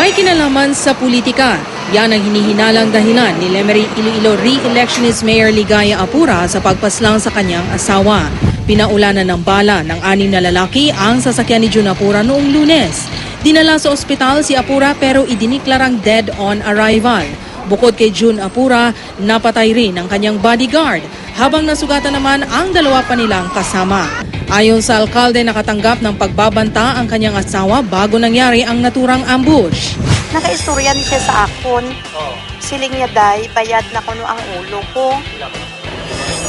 May kinalaman sa politika. Yan ang hinihinalang dahilan ni Lemery Iloilo re-electionist Mayor Ligaya Apura sa pagpaslang sa kanyang asawa. Pinaulanan ng bala ng anim na lalaki ang sasakyan ni Jun Apura noong lunes. Dinala sa ospital si Apura pero idiniklarang dead on arrival. Bukod kay June Apura, napatay rin ang kanyang bodyguard, habang nasugatan naman ang dalawa pa nilang kasama. Ayon sa alkalde, nakatanggap ng pagbabanta ang kanyang asawa bago nangyari ang naturang ambush. Nakaistorya ni siya sa akon. Siling niya day, bayad na kuno ang ulo ko.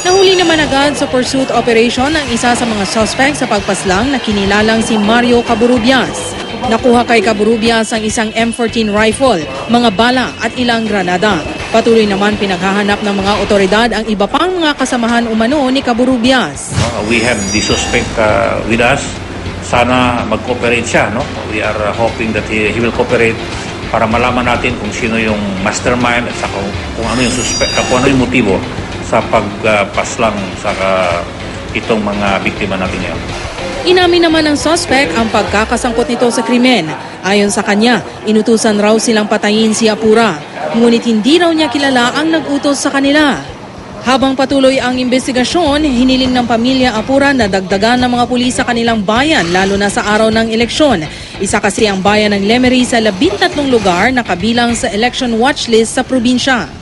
Nahuli naman agad sa pursuit operation ang isa sa mga suspect sa pagpaslang na kinilalang si Mario Caburubias. Nakuha kay Caburubias ang isang M14 rifle, mga bala at ilang granada. Patuloy naman pinaghahanap ng mga otoridad ang iba pang mga kasamahan umano ni Caburubias. Uh, we have the suspect uh, with us. Sana mag-cooperate siya. No? We are uh, hoping that he, he will cooperate para malaman natin kung sino yung mastermind at saka kung, ano yung suspect, uh, kung ano yung motibo sa pagpaslang sa uh, itong mga biktima natin ngayon. Inamin naman ng suspect ang pagkakasangkot nito sa krimen. Ayon sa kanya, inutusan raw silang patayin si Apura. Ngunit hindi raw niya kilala ang nag-utos sa kanila. Habang patuloy ang investigasyon, hiniling ng pamilya Apura na dagdagan ng mga pulis sa kanilang bayan lalo na sa araw ng eleksyon. Isa kasi ang bayan ng Lemery sa labintatlong lugar na kabilang sa election watch list sa probinsya.